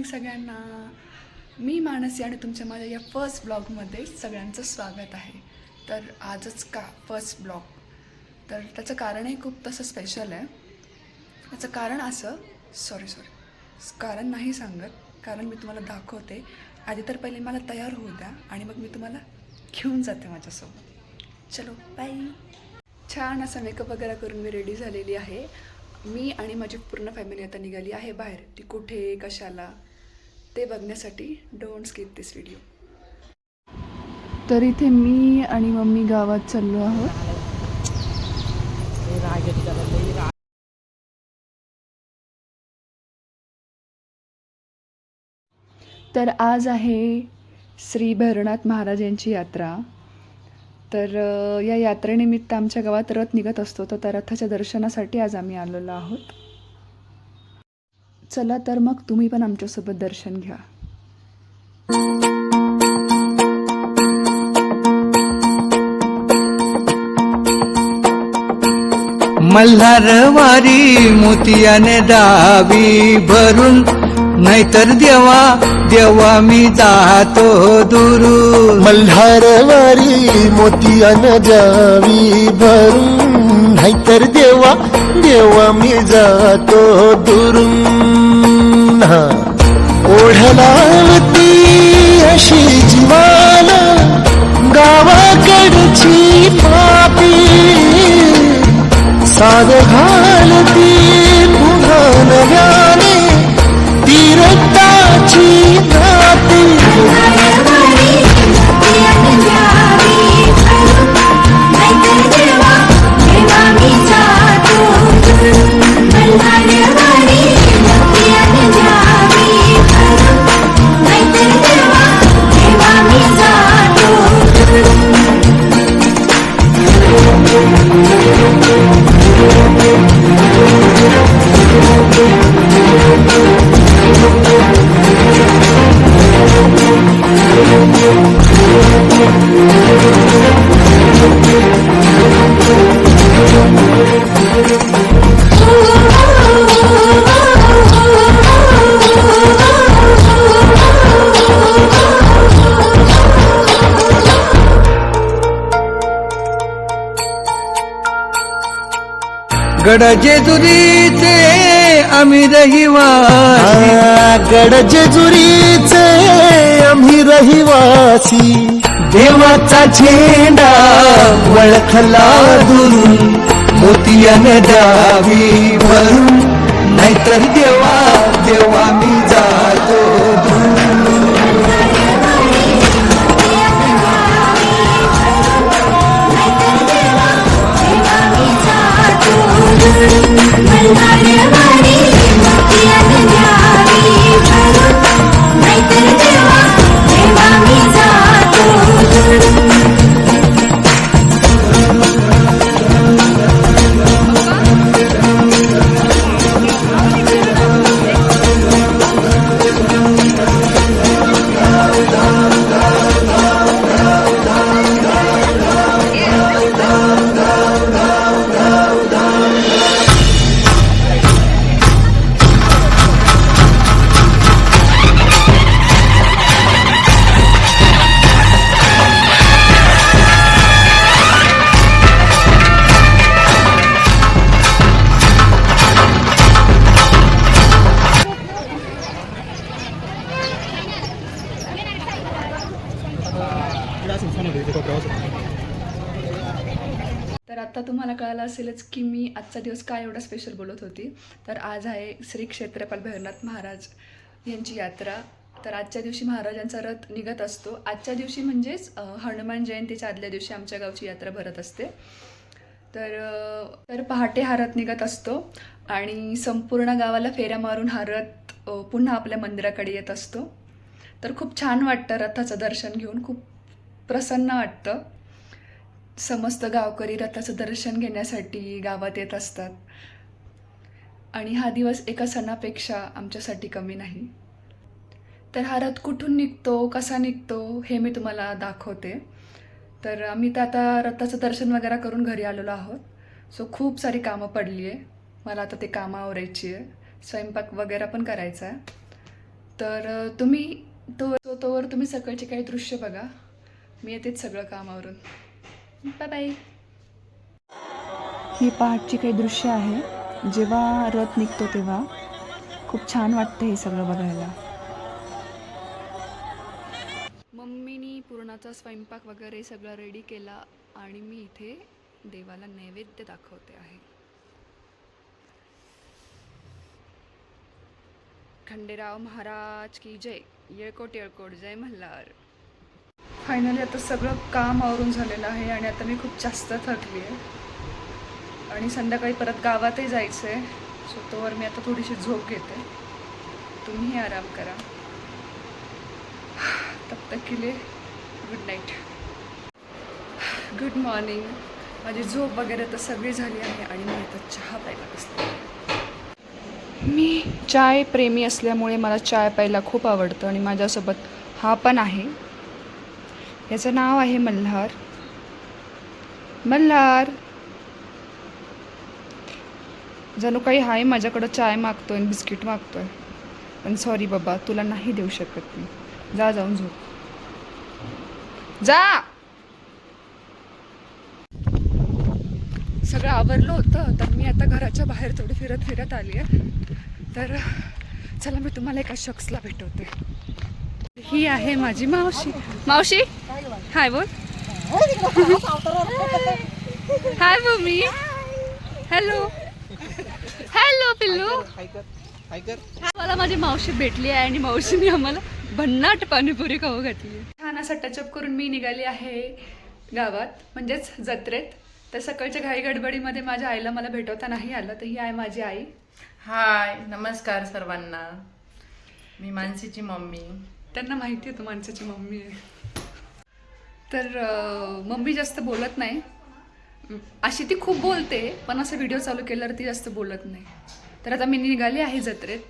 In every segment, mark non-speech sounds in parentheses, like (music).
Morning सगळ्यांना मी मानसी आणि तुमच्या माझ्या या फर्स्ट ब्लॉगमध्ये सगळ्यांचं स्वागत आहे. तर आजच का फर्स्ट ब्लॉग तर त्याचं कारणही खूप तसं स्पेशल आहे. त्याचं कारण असं सॉरी सॉरी कारण नाही सांगत कारण मी तुम्हाला दाखवते. आधी तर पहिले मला तयार होऊ द्या आणि मग मी तुम्हाला घेऊन जाते माझ्यासोबत. चलो बाय छान असा मेकअप वगैरे करून मी रेडी झालेली आहे. मी आणि माझी पूर्ण फॅमिली आता निघाली आहे बाहेर. ती कुठे कशाला? ते बघण्यासाठी डोंट स्किप दिस व्हिडिओ तर इथे मी आणि मम्मी गावात चाललो आहोत. तर आज आहे श्री भैरवनाथ महाराज यांची यात्रा. तर या यात्रेनिमित्त आमच्या गावात रथ निघत असतो तर त्या रथाच्या दर्शनासाठी आज आम्ही आलेलो आहोत. चला तर मग तुम्ही पण आमच्यासोबत दर्शन घ्या. मल्हारवारी मोतियाने दावी भरून नाहीतर देवा देवा मी जातो दुरून. मल्हारवारी मोतियान जावी भरून नाहीतर देवा देवा मी जातो दुरून. ओढलावती अशी जीवान गावाकडची पापी. साध घालती गड जेजुरीचे आम्ही रहिवासी. गड जेजुरीचे आम्ही रहिवासी. देवाचा झेंडा वळखला दुरून मोतियाने दावी भरून नाहीतर देवा देवा मी जातो. तुम्हाला कळालं असेलच की मी आजचा दिवस काय एवढा स्पेशल बोलत होती. तर आज आहे श्री क्षेत्रपाल भैरनाथ महाराज यांची यात्रा. तर आजच्या दिवशी महाराजांचा रथ निघत असतो. आजच्या दिवशी म्हणजेच हनुमान जयंतीच्या आदल्या दिवशी आमच्या गावची यात्रा भरत असते. तर तर पहाटे हा रथ निघत असतो आणि संपूर्ण गावाला फेऱ्या मारून हा रथ पुन्हा आपल्या मंदिराकडे येत असतो. तर खूप छान वाटतं रथाचं दर्शन घेऊन. खूप प्रसन्न वाटतं. समस्त गावकरी रथाचं दर्शन घेण्यासाठी गावात येत असतात. आणि हा दिवस एका सणापेक्षा आमच्यासाठी कमी नाही. तर हा रथ कुठून निघतो कसा निघतो हे मी तुम्हाला दाखवते. तर आम्ही तर आता रथाचं दर्शन वगैरे करून घरी आलेलो आहोत. सो खूप सारी कामं पडली आहे. मला आता ते कामं आवरायची आहे. स्वयंपाक वगैरे पण करायचा आहे. तर तुम्ही तो तो- तोवर तुम्ही सकाळचे काही दृश्य बघा. मी येतेच सगळं कामावरून बाय बाय ही पहाटची काही दृश्य आहे. जेव्हा रथ निघतो तेव्हा खूप छान वाटतं हे सगळं बघायला. मम्मीनी पुरणाचा स्वयंपाक वगैरे सगळं रेडी केला आणि मी इथे देवाला नैवेद्य दाखवते आहे. खंडेराव महाराज की जय. येळकोट येळकोट जय मल्हार. फायनली आता सगळं काम आवरून झालेलं आहे आणि आता मी खूप जास्त थकली आहे. आणि संध्याकाळी परत गावातही जायचं आहे सो तोवर मी आता थोडीशी झोप घेते. तुम्हीही आराम करा. तब तक के लिए गुड नाईट गुड मॉर्निंग माझी झोप वगैरे तर सगळी झाली आहे आणि मी आता चहा प्यायला बसते मी चाय प्रेमी असल्यामुळे मला चाय प्यायला खूप आवडतं आणि माझ्यासोबत हा पण आहे. याचं नाव आहे मल्हार. मल्हार जणू काही हाय माझ्याकडं चाय मागतोय आणि बिस्किट मागतोय. पण सॉरी बाबा तुला नाही देऊ शकत मी. जा जाऊन झोप. जा! सगळं आवरलं होतं तर मी आता घराच्या बाहेर थोडी फिरत फिरत आली आहे तर चला मी तुम्हाला एका शख्सला भेटवते. ही आहे माझी मावशी. मावशी? हाय बोल. हाय मम्मी. हॅलो. हॅलो पिल्लू. मला माझी मावशी भेटली आहे आणि मावशीने आम्हाला भन्नाट पाणीपुरी खाऊ घातली छान असा टचअप करून मी निघाली आहे गावात म्हणजेच जत्रेत. तर सकाळच्या घाई गडबडीमध्ये माझ्या आईला मला भेटवता नाही आलं तर ही आहे माझी आई. हाय नमस्कार सर्वांना. मी मानसीची मम्मी. त्यांना माहिती आहे तू माणसाची मम्मी आहे. तर मम्मी जास्त बोलत नाही. अशी ती खूप बोलते पण असं व्हिडिओ चालू केल्यावर ती जास्त बोलत नाही. तर आता मी निघाली आहे जत्रेत.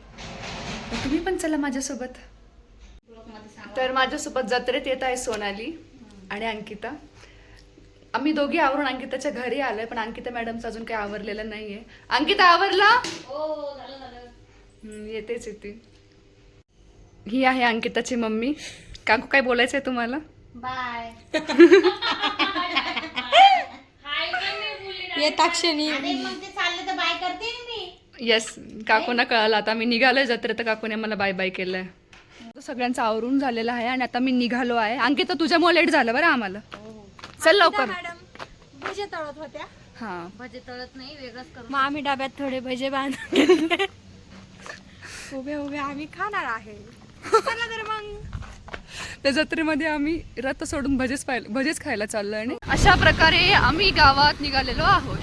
तर तुम्ही पण चला माझ्यासोबत. तर माझ्यासोबत जत्रेत येत आहे सोनाली आणि अंकिता. आम्ही दोघी आवरून अंकिताच्या घरी आलोय पण अंकिता मॅडमचं अजून काही आवरलेलं नाहीये. अंकिता आवरला? हम्म, येतेच येते. ही आहे अंकिताची मम्मी. काकू काय बोलायचं आहे तुम्हाला? बाय. (laughs) येता क्षणी अरे मग ते चालले तर बाय करते मी. येस काकूना कळालं. आता मी निघालोय जत्रेत तर काकूने मला बाय बाय केलंय. सगळ्यांचं आवरून झालेलं आहे आणि आता मी निघालो आहे. अंकिता तुझ्यामुळे लेट झालं बरं आम्हाला. चल लवकर. मॅडम भजे तळत होत्या. हा. भजे तळत नाही वेगळंच करू. मग आम्ही डब्यात थोडे भजे बांधून उभे उभे आम्ही खाणार आहे. चला तर मग. त्या जत्रेमध्ये आम्ही रथ सोडून भजेच पाहिलं भजेच खायला चाललो आणि अशा प्रकारे आम्ही गावात निघालेलो आहोत.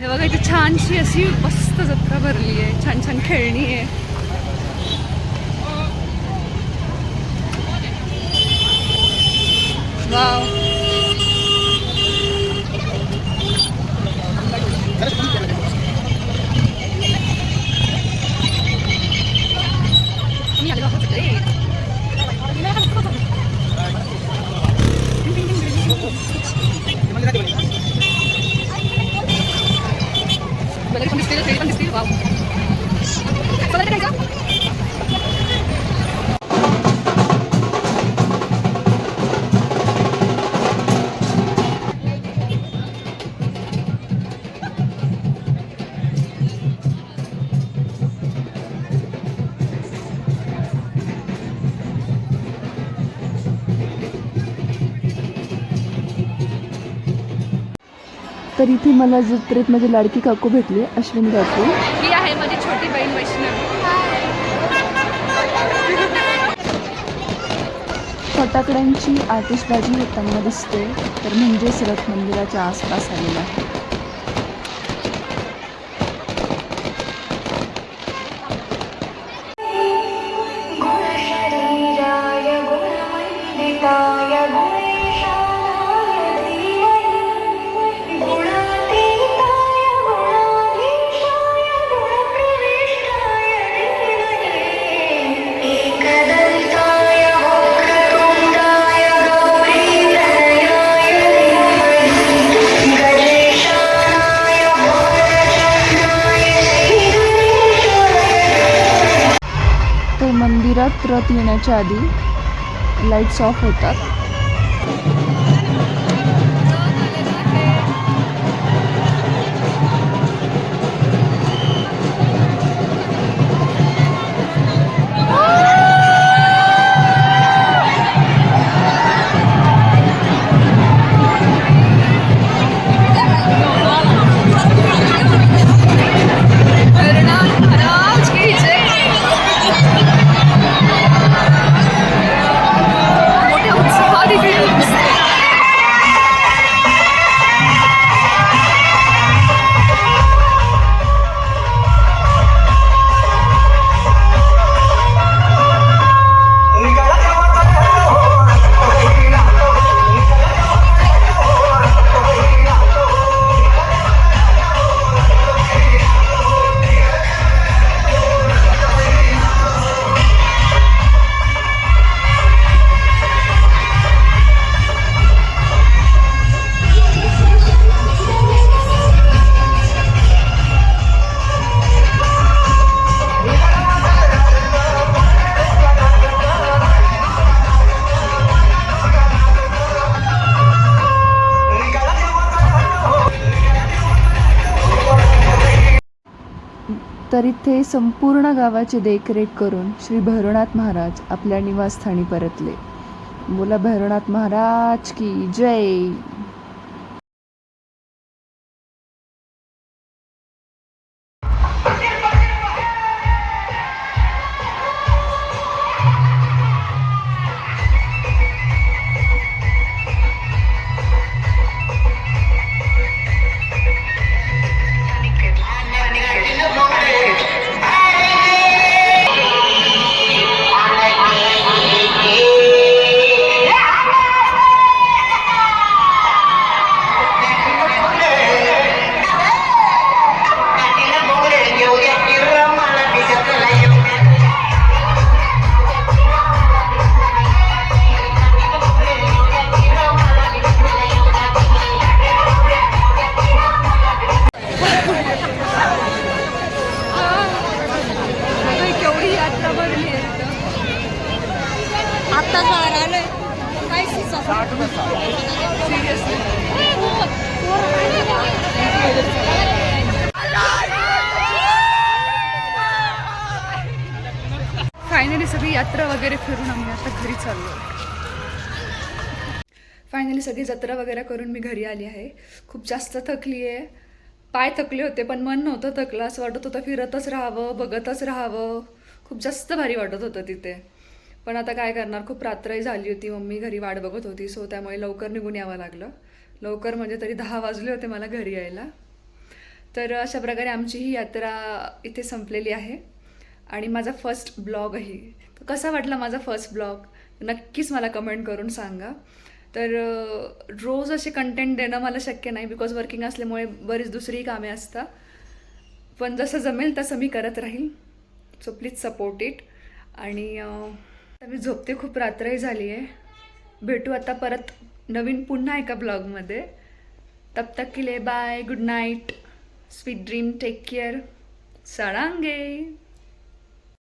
हे बघा इथे छानशी अशी मस्त जत्रा भरली आहे. छान छान खेळणी आहे. वाव. तर इथे मला जत्रेत माझी लाडकी काकू भेटली अश्विनी काकू. ही आहे माझी छोटी बहीण वैष्णवी. फटाकड्यांची आतिषबाजी होताना दिसते तर म्हणजेच रथ मंदिराच्या आसपास आलेला आहे. मंदिरात रथ येण्याच्या आधी लाईट्स ऑफ होतात. तर इथे संपूर्ण गावाची देखरेख करून श्री भैरवनाथ महाराज आपल्या निवासस्थानी परतले. बोला भैरवनाथ महाराज की जय. फायनली सगळी यात्रा वगैरे फिरून आम्ही आता घरी चाललो. फायनली सगळी जत्रा वगैरे करून मी घरी आली आहे. खूप जास्त थकली आहे. पाय थकले होते पण मन नव्हतं थकलं. असं वाटत होतं फिरतच राहावं बघतच राहावं. खूप जास्त भारी वाटत होतं तिथे. पण आता काय करणार? खूप रात्रही झाली होती. मम्मी घरी वाट बघत होती. सो त्यामुळे लवकर निघून यावं लागलं. लवकर म्हणजे तरी दहा वाजले होते मला घरी यायला. तर अशा प्रकारे आमची ही यात्रा इथे संपलेली आहे. आणि माझा फर्स्ट ब्लॉगही तर कसा वाटला माझा फर्स्ट ब्लॉग नक्कीच मला कमेंट करून सांगा. तर रोज असे कंटेंट देणं मला शक्य नाही बिकॉज वर्किंग असल्यामुळे बरीच दुसरीही कामे असतात. पण जसं जमेल तसं मी करत राहील. सो प्लीज सपोर्ट इट आणि अं, मी झोपते खूप रात्रही झाली आहे. भेटू आता परत नवीन पुन्हा एका ब्लॉगमध्ये. तब तक किले bye good night sweet dream take care सळांगे